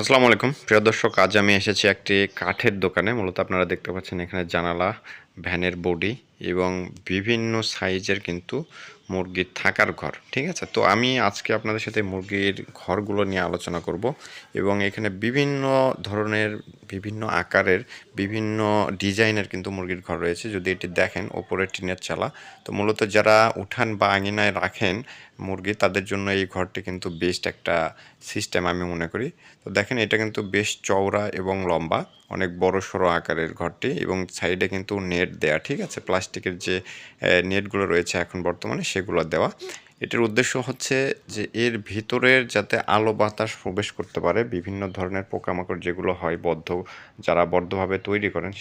আসসালামু আলাইকুম। প্রিয় দর্শক, আজ আমি এসেছি একটি কাঠের দোকানে। মূলত আপনারা দেখতে পাচ্ছেন এখানে জানালা, ভ্যানের বডি এবং বিভিন্ন সাইজের কিন্তু মুরগির থাকার ঘর, ঠিক আছে? তো আমি আজকে আপনাদের সাথে মুরগির ঘরগুলো নিয়ে আলোচনা করব এবং এখানে বিভিন্ন ধরনের বিভিন্ন আকারের বিভিন্ন ডিজাইনের কিন্তু মুরগির ঘর রয়েছে। যদি এটি দেখেন ওপরে টিনের চালা। তো মূলত যারা উঠান বা আঙিনায় রাখেন মুরগি, তাদের জন্য এই ঘরটি কিন্তু বেস্ট একটা সিস্টেম আমি মনে করি। তো দেখেন, এটা কিন্তু বেশ চওড়া এবং লম্বা, অনেক বড় সড়ো আকারের ঘরটি এবং সাইডে কিন্তু নেট দেয়া, ঠিক আছে? প্লাস্টিকের যে নেটগুলো রয়েছে এখন বর্তমানে, সেগুলো দেওয়া। এটার উদ্দেশ্য হচ্ছে যে এর ভিতরের যাতে আলো বাতাস প্রবেশ করতে পারে, বিভিন্ন ধরনের পোকামাকড় যেগুলো হয় বদ্ধ, যারা বদ্ধভাবে তৈরি করেন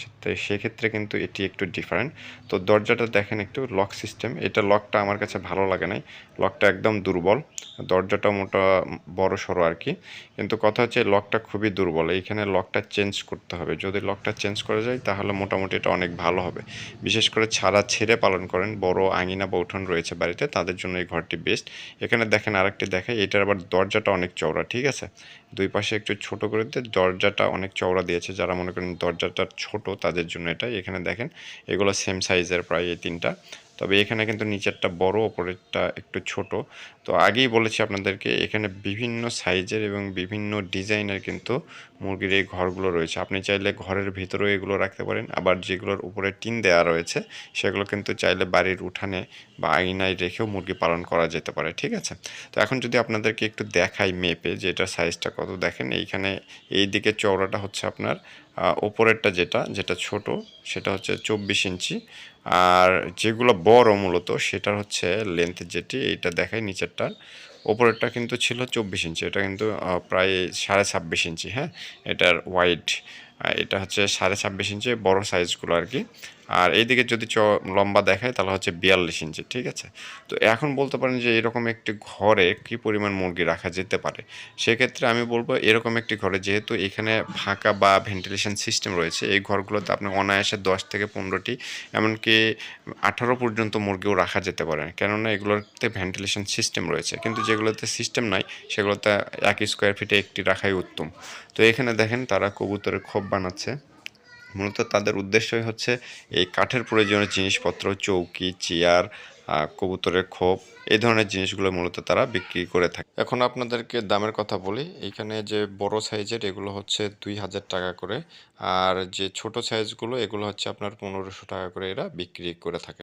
সেক্ষেত্রে কিন্তু এটি একটু ডিফারেন্ট তো দরজাটা দেখেন একটু লক সিস্টেম এটা লকটা আমার কাছে ভালো লাগে নাই। লকটা একদম দুর্বল। দরজাটা মোটা, বড় সড়ো আর কি। কিন্তু কথা হচ্ছে লকটা খুবই দুর্বল, এইখানে লকটা চেঞ্জ করতে হবে। যদি লকটা চেঞ্জ করা যায়, তাহলে মোটামুটি এটা অনেক ভালো হবে। বিশেষ করে ছাড়া ছেড়ে পালন করেন, বড় আঙিনা বা উঠোন রয়েছে বাড়িতে, তাদের জন্য এই ঘরটি বেস্ট এখানে দেখেন আরেকটি দেখাই, এটার আবার দরজাটা অনেক চওড়া, ঠিক আছে? দুই পাশে একটু ছোট করে দিয়ে দরজাটা অনেক চওড়া দিয়েছে, যারা মনে করেন দরজাটা ছোট, তাদের জন্য এটা এখানে দেখেন, এগুলো সেম সাইজের প্রায় এই তিনটা। তবে এখানে কিন্তু নিচেরটা বড়, ওপরেরটা একটু ছোট। তো আগেই বলেছি আপনাদেরকে, এখানে বিভিন্ন সাইজের এবং বিভিন্ন ডিজাইনের কিন্তু মুরগির এই ঘরগুলো রয়েছে। আপনি চাইলে ঘরের ভিতরেও এগুলো রাখতে পারেন। আবার যেগুলোর উপরে টিন দেওয়া রয়েছে, সেগুলো কিন্তু চাইলে বাড়ির উঠানে বা আইনায় রেখেও মুরগি পালন করা যেতে পারে, ঠিক আছে? তো এখন যদি আপনাদেরকে একটু দেখাই মেপে যে এটা সাইজটা কত, দেখেন এইখানে এই দিকে চওড়াটা হচ্ছে আপনার ওপরেরটা যেটা যেটা ছোট, সেটা হচ্ছে চব্বিশ ইঞ্চি। আর যেগুলো বড় মূলত, সেটার হচ্ছে লেন্থ যেটি এটা দেখায় নিচেরটার। ওপরেরটা কিন্তু ছিল চব্বিশ ইঞ্চি, এটা কিন্তু প্রায় সাড়ে ছাব্বিশ ইঞ্চি হ্যাঁ? এটার ওয়াইড এটা হচ্ছে সাড়ে ছাব্বিশ ইঞ্চি, বড় সাইজগুলো আর কি। আর এইদিকে যদি চ লম্বা দেখায়, তাহলে হচ্ছে বিয়াল্লিশ ইঞ্চি, ঠিক আছে? তো এখন বলতে পারেন যে এরকম একটি ঘরে কী পরিমাণ মুরগি রাখা যেতে পারে? সেক্ষেত্রে আমি বলব এরকম একটি ঘরে, যেহেতু এখানে ফাঁকা বা ভেন্টিলেশন সিস্টেম রয়েছে, এই ঘরগুলোতে আপনি অনায়াসে দশ থেকে পনেরোটি, এমনকি আঠারো পর্যন্ত মুরগিও রাখা যেতে পারে। কেননা এগুলোতে ভেন্টিলেশন সিস্টেম রয়েছে, কিন্তু যেগুলোতে সিস্টেম নাই, সেগুলোতে এক স্কোয়ার ফিটে একটি রাখাই উত্তম। তো এখানে দেখেন তারা কবুতরের খোপ বানাচ্ছে। মূলত তাদের উদ্দেশ্যই হচ্ছে এই কাঠের প্রয়োজনীয় জিনিসপত্র, চৌকি, চেয়ার কবুতরের খোপ, এই ধরনের জিনিসগুলো মূলত তারা বিক্রি করে থাকে। এখন আপনাদেরকে দামের কথা বলি। এখানে যে বড় সাইজের এগুলো হচ্ছে দুই হাজার টাকা করে। আর যে ছোট সাইজগুলো, এগুলো হচ্ছে আপনার পনেরোশো টাকা করে এরা বিক্রি করে থাকে।